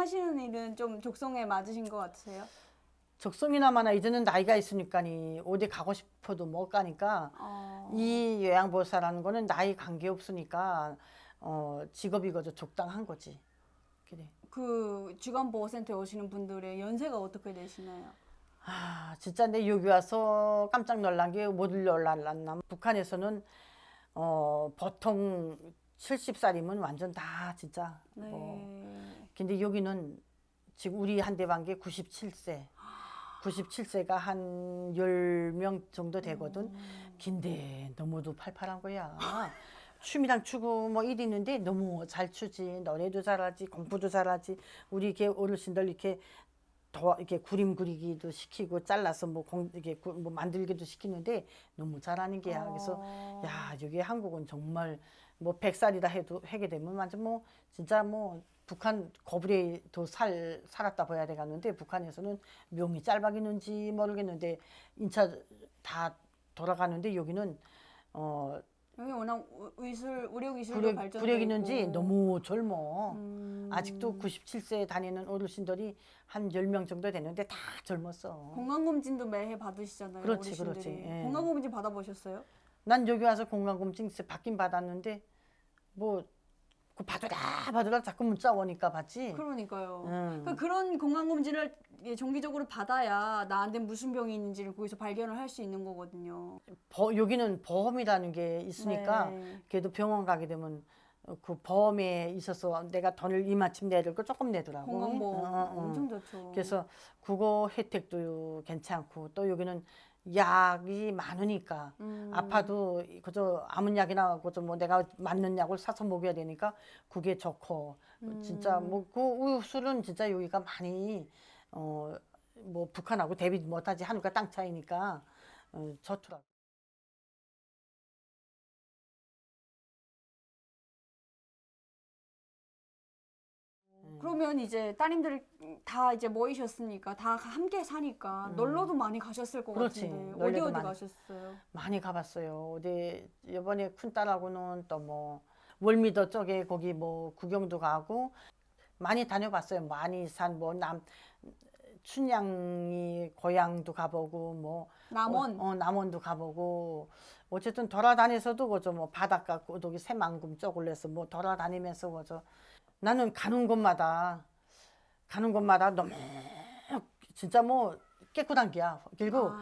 하시는 일은 좀 적성에 맞으신 것 같으세요? 적성이나마나 이제는 나이가 있으니까니 어디 가고 싶어도 못 가니까 어, 이 요양보호사라는 거는 나이 관계 없으니까 어 직업이 거저 적당한 거지. 그래. 그 주간보호센터에 오시는 분들의 연세가 어떻게 되시나요? 아 진짜 내 여기 와서 깜짝 놀란 게 뭐들 놀랄랐나 북한에서는 어 보통 70살이면 완전 다 진짜 네. 뭐. 근데 여기는 지금 우리 한대반계 97세. 97세가 한 10명 정도 되거든. 음. 근데 너무도 팔팔한 거야. 춤이랑 추고 뭐일 있는데 너무 잘 추지. 너네도 잘하지 공부도 잘하지. 우리 이렇게 어르신들 이렇게 더 이렇게 그림 그리기도 시키고 잘라서 뭐, 공, 이렇게 구- 뭐 만들기도 시키는데 너무 잘하는 게야. 그래서 어. 야 여기 한국은 정말 뭐 백살이다 해도 하게 되면 완전 뭐 진짜 뭐 북한 거부레도 살 살았다 봐야 되겠는데 북한에서는 명이 짧아기는지 모르겠는데 인차 다 돌아가는데 여기는 어 여기 워낙 우- 의술 의료 기술도 구력, 발전돼 구력이는지 있고. 너무 젊어. 음, 아직도 97세 다니는 어르신들이 한 10명 정도 되는데 다 젊었어. 건강검진도 매해 받으시잖아요. 그렇지, 어르신들이. 그렇지. 예. 건강검진 받아보셨어요? 난 여기 와서 건강검진 받긴 받았는데 뭐 그 받으라 받으라 자꾸 문자 오니까 받지. 그러니까요. 음. 그러니까 그런 건강검진을 예, 정기적으로 받아야 나한테 무슨 병이 있는지를 거기서 발견을 할 수 있는 거거든요. 보- 여기는 보험이라는 게 있으니까 네. 그래도 병원 가게 되면 어, 그 보험에 있어서 내가 돈을 이마침 될걸 조금 내더라고. 건강보험 어, 어, 어. 엄청 좋죠. 그래서 그거 혜택도 괜찮고 또 여기는 약이 많으니까 음. 아파도 그저 아무 약이나 그저 뭐 내가 맞는 약을 사서 먹여야 되니까 그게 좋고 진짜 음. 뭐그 술은 진짜 여기가 많이 어 뭐 북한하고 대비 못하지 하늘과 땅 차이니까 어, 좋더라고. 그러면 이제 따님들 다 이제 모이셨으니까 다 함께 사니까 놀러도 많이 가셨을 것 음. 그렇지. 같은데 어디 놀러도 어디 많이. 가셨어요? 많이 가봤어요. 어디 이번에 큰 딸하고는 또 뭐 월미도 쪽에 거기 뭐 구경도 가고 많이 다녀봤어요. 많이 산뭐남 춘향이 고향도 가보고 뭐 남원 어, 어, 남원도 가보고 어쨌든 돌아다니서도 그저 뭐 바닷가 고독이 새만금 쪽을 내서 뭐 돌아다니면서 그저 나는 가는 곳마다 가는 곳마다 너무 진짜 뭐 깨끗한 게야. 그리고 아,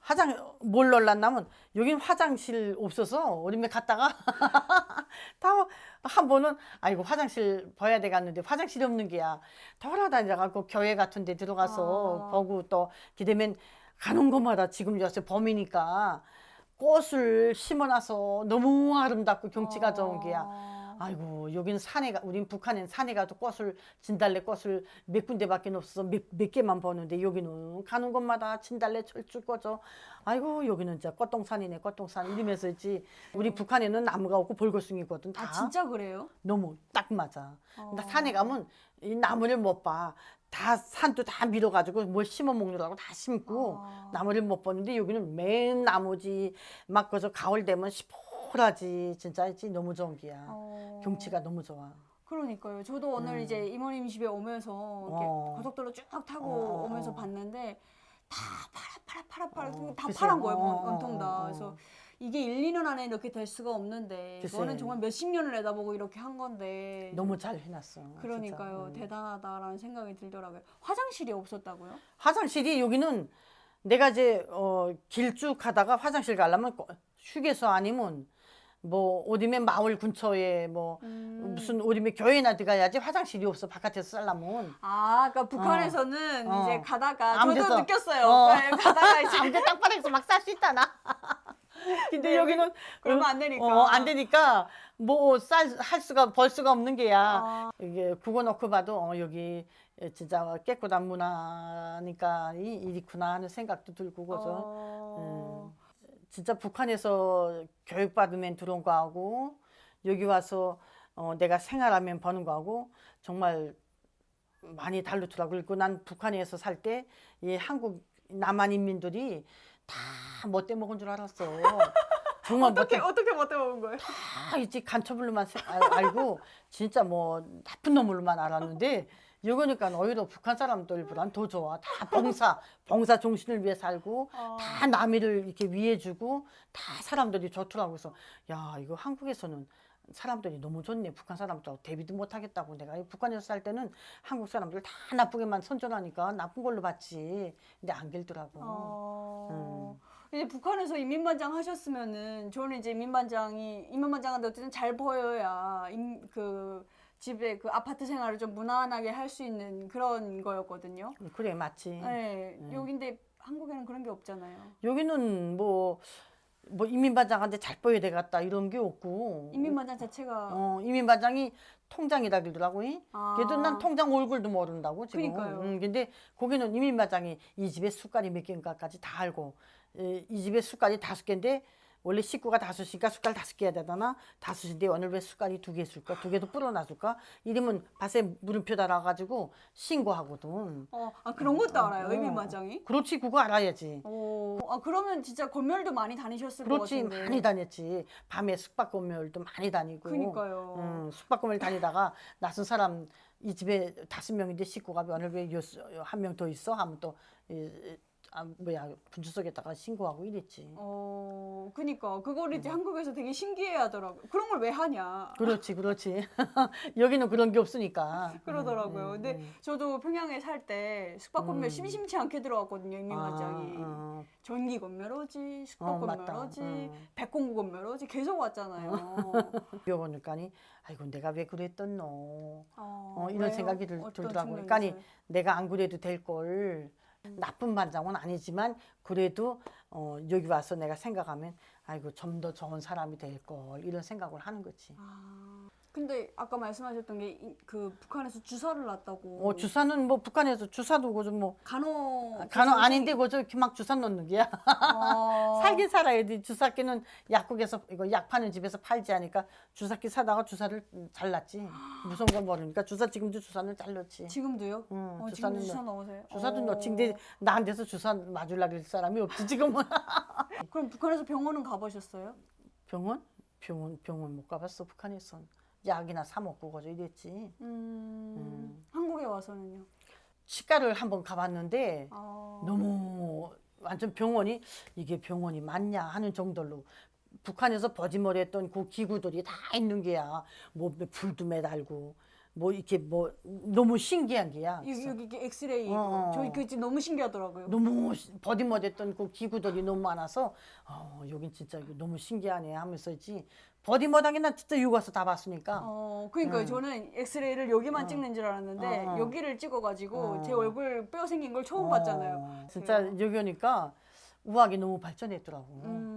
화장 뭘 놀랐냐면 여긴 화장실 없어서 어림에 갔다가 다 한 번은 아이고 화장실 봐야 되겠는데 화장실이 없는 게야 돌아다니다가 그 교회 같은 데 들어가서 아. 보고 또 기대면 가는 곳마다 지금 요새 봄이니까 꽃을 심어놔서 너무 아름답고 경치가 좋은 게야 아. 아이고 여기는 산에 가 우린 북한엔 산에 가도 꽃을 진달래 꽃을 몇 군데밖에 없어서 몇, 몇 개만 보는데 여기는 가는 곳마다 진달래 철쭉 꺼져 아이고 여기는 진짜 꽃동산이네 꽃동산 이러면서 있지 우리 북한에는 나무가 없고 벌거숭이거든 다 아 진짜 그래요? 너무 딱 맞아 어. 나 산에 가면 이 나무를 못봐 다 산도 다 밀어가지고 뭘 심어 먹느라고 다 심고 아. 나무를 못 보는데 여기는 맨 나무지 막 그저 가을 되면 시퍼 라지 진짜 있지 너무 좋은 게야 어. 경치가 너무 좋아. 그러니까요. 저도 오늘 이제 이모님 집에 오면서 이렇게 음. 어. 고속도로 쭉 타고 어, 어, 오면서 어. 봤는데 다 파라 파라 파라 파라 어, 다 글쎄. 파란 거예요. 어, 어, 온통 다. 어, 어. 그래서 이게 1, 2년 안에 이렇게 될 수가 없는데 글쎄. 이거는 정말 몇십 년을 내다보고 이렇게 한 건데 너무 잘 해놨어. 그러니까요. 음. 대단하다라는 생각이 들더라고요. 화장실이 없었다고요? 화장실이 여기는 내가 이제 어, 길쭉 가다가 화장실 가려면 거- 휴게소 아니면 뭐 어디면 마을 근처에 뭐 음. 무슨 어디면 교회나 들어가야지 화장실이 없어 바깥에서 살려면 아, 그러니까 북한에서는 어. 이제 가다가 아무 저도 데서. 느꼈어요. 어. 네, 가다가 이제 아무데 땅바닥에서 막쌀수 있다 나. 근데 네, 여기는 그러면 안 되니까. 어, 안 되니까 뭐쌀할 수가 벌 수가 없는 게야. 아. 이게 그거 놓고 봐도 어, 여기 진짜 깨끗한 문화니까 이 이리구나 하는 생각도 들고 그죠. 어. 진짜 북한에서 교육받으면 들어온 거하고 여기 와서 어, 내가 생활하면 버는 거하고 정말 많이 다르더라고. 그리고 난 북한에서 살 때 이 한국 남한 인민들이 다 못돼 먹은 줄 알았어. 정말 어떻게 못돼 어떻게 못 해먹은 거예요? 다 있지 간첩을로만 세- 알- 알고 진짜 뭐 나쁜 놈으로만 알았는데 이거니까 오히려 북한 사람들보단 더 좋아. 다 봉사, 봉사 정신을 위해 살고 어. 다 남이를 이렇게 위해주고 다 사람들이 좋더라고. 그래서 야 이거 한국에서는 사람들이 너무 좋네. 북한 사람들하고 대비도 못 하겠다고 내가 이 북한에서 살 때는 한국 사람들 다 나쁘게만 선전하니까 나쁜 걸로 봤지. 근데 안 길더라고. 어. 이제 북한에서 인민반장 하셨으면은 저는 이제 인민반장이 인민반장한테 어쨌든 잘 보여야 임, 그 집에 그 아파트 생활을 좀 무난하게 할 수 있는 그런 거였거든요. 그래 맞지. 네, 음. 여기인데 한국에는 그런 게 없잖아요. 여기는 뭐, 뭐 이민반장한테 잘 보여야 되겠다 이런 게 없고. 인민반장 자체가 어, 이민반장이 통장이라 그러더라고. 이. 아. 그래도 난 통장 얼굴도 모른다고 지금. 그러니까요. 음, 근데 거기는 이민반장이 이 집에 숟갈이 몇 개인가까지 다 알고 에, 이 집에 숟갈이 다섯 개인데 원래 식구가 다섯이니까 숟갈 다섯 개 해야 되잖아. 다섯인데 오늘 왜 숟갈이 두개 줄까? 두 개도 뿌려놔줄까? 이러면 밭에 물음표 달아가지고 신고하거든. 어, 아 그런 것도 알아요, 어. 인민반장이. 그렇지, 그거 알아야지. 어, 아 그러면 진짜 검열도 많이 다니셨을 것 그렇지, 같은데. 많이 다녔지. 밤에 숙박검열도 많이 다니고. 그니까요. 음, 숙박금을 다니다가 낯선 사람 이 집에 다섯 명인데 식구가 오늘 왜 한 명 더 있어 하면 또 이, 아, 뭐야 분주석에다가 신고하고 이랬지. 어, 그니까 그거를 음. 이제 한국에서 되게 신기해하더라고. 그런 걸 왜 하냐. 그렇지, 그렇지. 여기는 그런 게 없으니까. 그러더라고요. 음, 근데 음. 저도 평양에 살 때 숙박 건멸 음. 심심치 않게 들어왔거든요. 인민반장이. 아, 어, 전기 건멸 오지, 숙박 어, 맞다. 오지, 음. 백공구 건멸 오지 계속 왔잖아요. 여보니까니 아이고 내가 왜 그랬던 노. 어, 어, 이런? 생각이 들, 어떤 들더라고요. 측면에서요? 그러니까 내가 안 그래도 될 걸. 나쁜 반장은 아니지만 그래도 어, 여기 와서 내가 생각하면 아이고 좀 더 좋은 사람이 될 걸 이런 생각을 하는 거지. 아, 근데 아까 말씀하셨던 게 그 북한에서 주사를 놨다고. 어, 주사는 뭐 북한에서 주사 두고 좀뭐 간호 간호 아닌데 그저 막 주사 놓는 게야. 어, 살긴 살아야지. 주사기는 약국에서 이거 약 파는 집에서 팔지 않으니까 주사기 사다가 주사를 잘랐지. 무서운 건 모르니까 주사 지금도 주사는 잘 넣지. 지금도요? 응, 어, 주사는 지금도 넣- 주사 넣으세요? 주사도 어. 넣지. 근데 나한테서 주사 맞으려고 할 사람이 없지 지금은. 그럼 북한에서 병원은 가보셨어요? 병원? 병원 병원 못 가봤어 북한에선. 약이나 사 먹고 거저 이랬지. 음, 한국에 와서는요? 치과를 한번 가봤는데 아, 너무 완전 병원이 이게 병원이 맞냐 하는 정도로 북한에서 버지머리했던 그 기구들이 다 있는 게야. 뭐 불도 매달고 뭐 이렇게 뭐 너무 신기한 게야. 여기 여기 이게 엑스레이 어, 어. 저희 그 너무 신기하더라고요. 너무 버디머리했던 그 기구들이 너무 많아서 어 여긴 진짜 이거 너무 신기하네 하면서지 버디머당에 나 진짜 여기 와서 다 봤으니까 어, 그러니까 응. 저는 엑스레이를 여기만 찍는 줄 알았는데 어, 어. 여기를 찍어가지고 어. 제 얼굴 뼈 생긴 걸 처음 어, 봤잖아요. 진짜. 여기 오니까 우악이 너무 발전했더라고. 음,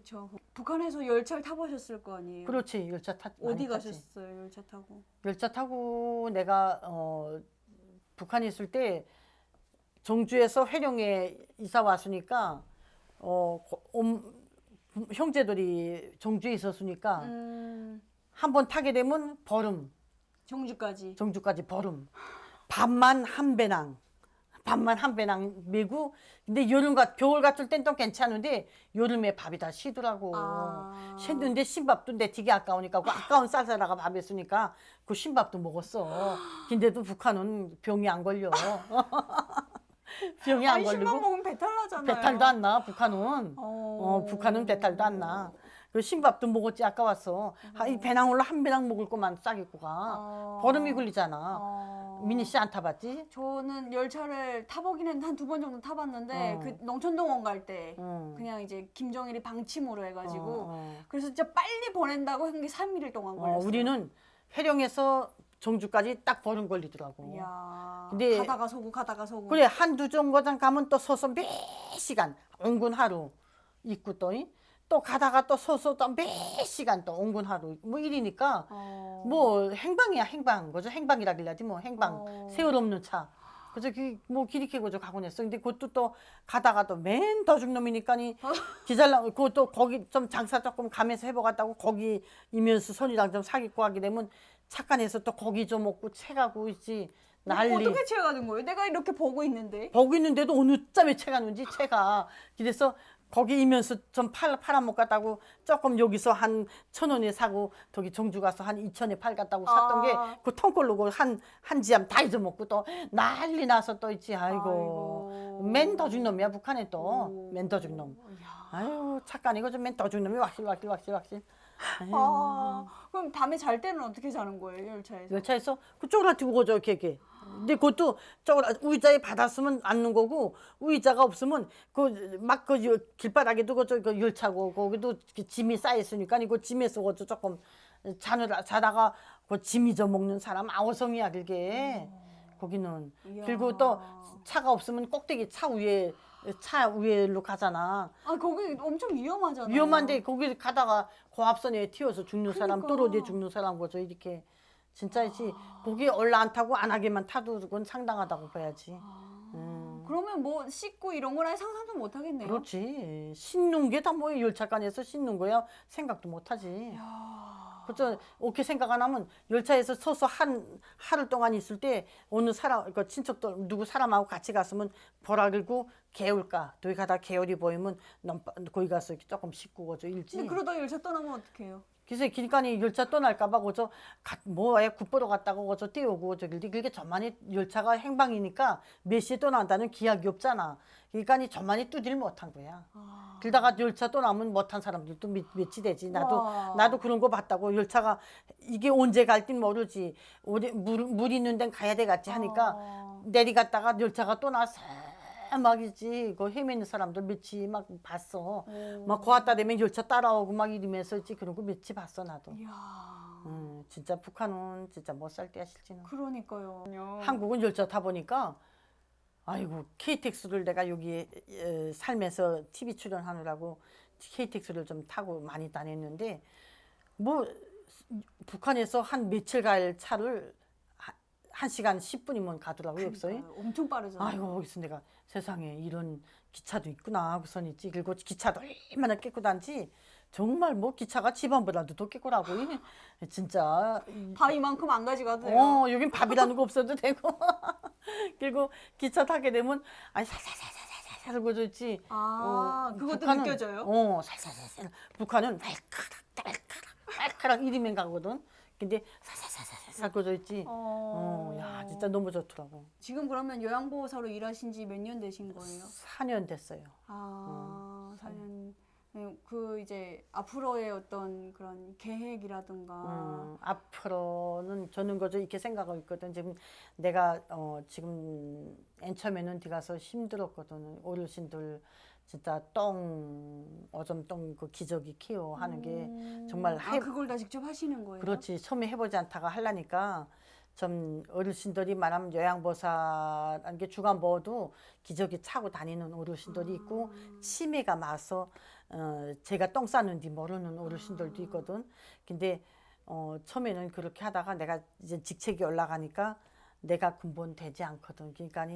그렇죠. 북한에서 열차를 타보셨을 거 아니에요? 그렇지 열차 탔 많이 어디. 가셨어요 열차 타고? 열차 타고 내가 어 북한에 있을 때 정주에서 회령에 이사 왔으니까 어 고- 옴- 형제들이 정주에 있었으니까 음, 한 번 타게 되면 버름 정주까지. 정주까지 버름 밥만 한 배낭 밥만 한 배낭 메고 근데 여름과 겨울 같을 땐 또 괜찮은데 여름에 밥이 다 시더라고 아. 샜는데 신밥도 내 되게 아까우니까 그 아까운 쌀쌀아가 밥 했으니까 그 신밥도 먹었어 근데도 북한은 병이 안 걸려 병이 안 아니 걸리고 먹으면 배탈 나잖아요. 배탈도 안 나 북한은 어, 어, 북한은 배탈도 안 나. 그 신밥도 먹었지 아까웠어. 아, 이 배낭으로 한 배낭 먹을 것만 싸겠고 가. 어. 버름이 걸리잖아. 어. 미니 씨 안 타봤지? 저는 열차를 타보긴 했는데 한두 번 정도 타봤는데 어. 그 농촌동원 갈 때 응. 그냥 이제 김정일이 방침으로 해가지고 어, 어. 그래서 진짜 빨리 보낸다고 한 게 3일 동안 어, 걸렸어요. 우리는 해령에서 정주까지 딱 버름 걸리더라고. 이야, 근데- 가다가 서고 가다가 서고. 그래 한두 정거장 가면 또 서서 몇 시간 온군 하루 있고 또, 이? 또 가다가 또 서서 또몇 시간 또 온군 하루 뭐 이러니까 어. 뭐 행방이야 행방. 그죠? 행방이라 그래야지 뭐 행방. 어. 세월 없는 차. 그래서 그뭐 길이 캐고 저 가곤 했어. 근데 그것도 또 가다가 또맨 더중 놈이니까니 기잘나 그것도 거기 좀 장사 조금 가면서 해보겠다고 거기 이면수 손이랑 좀 사귀고 하게 되면 착간해서 또 거기 좀 먹고 채가고 있지. 난리. 어떻게 채가는 거예요? 내가 이렇게 보고 있는데. 보고 있는데도 어느 짬에 채가 는지? 채가. 그래서 거기 이면서 좀 팔, 팔아먹겠다고 조금 여기서 한 천 원에 사고 저기 종주 가서 한 이천에 팔겠다고 샀던 아. 게그 한, 한 지암 다 잊어먹고 또 난리 나서 또 있지. 아이고. 아이고. 맨 더중 놈이야, 북한에 또. 오. 맨 더중 놈. 야. 아유, 착한 이거 좀맨 더중 놈이. 아유. 아, 그럼 밤에 잘 때는 어떻게 자는 거예요 열차에서? 열차에서 그쪽으로 두고 저 이렇게. 근데 그것도 저걸 의자에 받았으면 앉는 거고 의자가 없으면 그 막 그 길바닥에도 그저 그 열차고 거기도 짐이 쌓여 있으니까 이거 짐에서 그저 조금 자느라 자다가 그 짐이 져 먹는 사람 아우성이야 그게 거기는 이야. 그리고 또 차가 없으면 꼭대기 차 위에 차 위로 가잖아. 아 거기 엄청 위험하잖아요. 위험한데 거기 가다가 고압선에 튀어서 죽는 사람, 그러니까. 또로대 죽는 사람 거죠 이렇게 진짜지. 거기 올라 안 타고 안 하게만 타도 그건 상당하다고 봐야지. 음. 그러면 뭐 씻고 이런 거랑 상상도 못 하겠네요. 그렇지. 씻는 게 다 뭐 열차간에서 씻는 거야 생각도 못 하지. 야. 그죠? 어떻게 생각 안 하면 열차에서 서서 한 하루 동안 있을 때 어느 사람 그 친척들 누구 사람하고 같이 갔으면 보라 그리고 개울가 거기 가다 개울이 보이면 넘 거기 가서 이렇게 조금 씻고 그죠 일지. 근데 그러다 열차 떠나면 어떡해요? 그래서 길가니 열차 떠날까봐 그저 가- 뭐에 굿보러 갔다고 그저 띄우고 저기 그게 저만이 열차가 행방이니까 몇 시에 떠난다는 기약이 없잖아. 그러니까 저만이 뚜디를 못한 거야. 아. 그러다가 열차 떠나면 못한 사람들도 몇, 몇이 되지. 나도 와. 나도 그런 거 봤다고 열차가 이게 언제 갈진 모르지. 어디 물, 물 있는 데는 가야 되겠지 하니까 아. 내리갔다가 열차가 또 나서 막이지. 그 헤매는 사람들 몇이 막 봤어. 오. 막 고왔다 되면 열차 따라오고 막 이러면서 있지 그런 거 며칠 봤어 나도. 이야. 음, 진짜 북한은 진짜 못 살 때야 실지는. 그러니까요. 한국은 열차 타 보니까 아이고 KTX를 내가 여기 에, 살면서 TV 출연하느라고 KTX를 좀 타고 많이 다녔는데 뭐 북한에서 한 며칠 갈 차를 한- 한 시간 10분이면 가더라고요 여기서. 그러니까요. 엄청 빠르잖아요. 아이고 거기서 내가 세상에 이런 기차도 있구나 하고선 있지 그리고 기차도 얼마나 깨끗한지 정말 뭐 기차가 집안보다도 더 깨끗하고 이- 진짜 밥 이만큼 안 가져가도 돼요. 어 여긴 밥이라는 거 없어도 되고 그리고 기차 타게 되면 아니 살살살살살살 그러지 아, 그것도 북한은- 느껴져요? 어 살살살살 북한은 말카락 말카락 말카락 이리면 가거든 근데 살살살살 살 그러져 있지 어. 어 야 진짜 너무 좋더라고 지금 그러면 요양보호사로 일하신 지 몇 년 되신 거예요? 4년 됐어요 아, 4년. 네, 그 이제 앞으로의 어떤 그런 계획이라든가 음, 앞으로는 저는 거저 이렇게 생각하고 있거든. 지금 내가 어, 지금 맨 처음에는 뒤 가서 힘들었거든. 어르신들 진짜 똥 오줌 똥그 기저귀 키워 하는 게 음. 정말 아, 해- 그걸 다 직접 하시는 거예요? 그렇지. 처음에 해보지 않다가 하려니까 좀 어르신들이 말하면 요양보사라는 게 주간보호도 기저귀 차고 다니는 어르신들이 있고 치매가 와서 어, 제가 똥 싸는지 모르는 어르신들도 있거든. 근데 어, 처음에는 그렇게 하다가 내가 이제 직책이 올라가니까 내가 근본 되지 않거든. 그러니까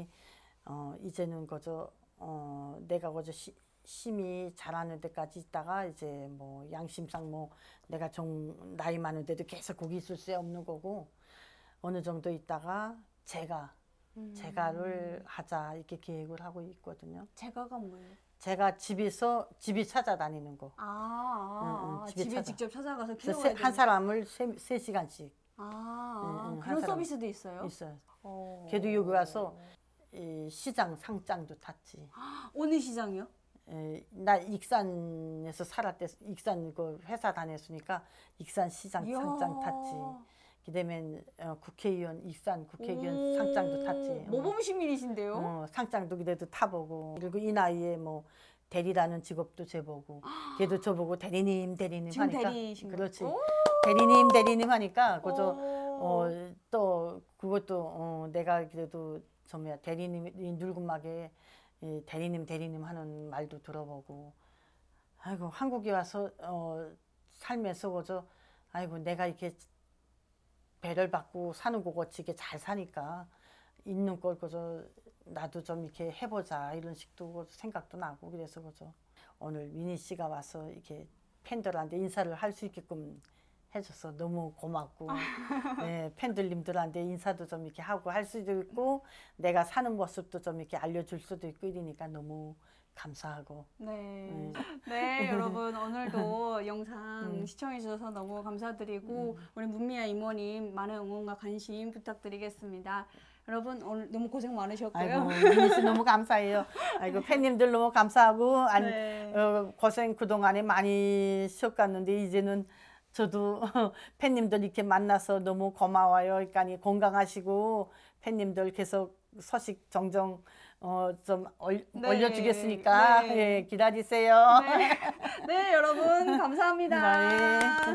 어, 이제는 그저 어, 내가 시, 심히 잘하는 데까지 있다가 이제 뭐 양심상 뭐 내가 좀 나이 많은데도 계속 거기 있을 수 없는 거고 어느 정도 있다가 제가 음. 제가를 하자 이렇게 계획을 하고 있거든요. 제가가 뭐예요? 제가 집에서 집이 찾아다니는 거. 아, 아, 응, 응, 아, 집에 집에, 찾아. 직접 찾아가서 키워야 한 사람을 세, 세 시간씩 아, 아, 응, 그런. 서비스도 있어요? 있어요. 어. 걔도 여기 와서 이 시장 상장도 탔지. 어느 시장이요? 에, 나 익산에서 살았대. 익산 그 회사 다녔으니까 익산 시장 이야. 상장 탔지. 그다음에 어, 국회의원 익산 국회의원 오, 상장도 탔지. 어. 모범 시민이신데요? 어, 상장도 그래도 타보고 그리고 이 나이에 뭐 대리라는 직업도 재보고 걔도 저보고 대리님 대리님 지금 하니까 대리이신? 그렇지 오. 대리님 대리님 하니까 그저 오. 어, 또 그것도 어, 내가 그래도 저 뭐야 대리님 이 늙은막에 이 대리님 대리님 하는 말도 들어보고 아이고 한국에 와서 어, 살면서 그저 아이고 내가 이렇게 배를 받고 사는 거 고치게 잘 사니까 있는 걸 그저 나도 좀 이렇게 해보자 이런 식도 생각도 나고 그래서 그저 오늘 미니 씨가 와서 이렇게 팬들한테 인사를 할 수 있게끔 해줘서 너무 고맙고 네, 팬들님들한테 인사도 좀 이렇게 하고 할 수도 있고 내가 사는 모습도 좀 이렇게 알려줄 수도 있고 이러니까 너무 감사하고 네. 네, 여러분 오늘도 영상 음. 시청해 주셔서 너무 감사드리고 우리 문미아 이모님 많은 응원과 관심 부탁드리겠습니다. 여러분 오늘 너무 고생 많으셨고요. 아이고 너무 감사해요. 아이고 팬님들 너무 감사하고 아니 네. 어, 고생 그 동안에 많이 쉬었갔는데 이제는 저도 팬님들 이렇게 만나서 너무 고마워요. 그러니까 건강하시고 팬님들 계속 소식 정정 어, 좀 올, 네. 올려주겠으니까 네. 예, 기다리세요. 네. 네, 여러분 감사합니다. 네.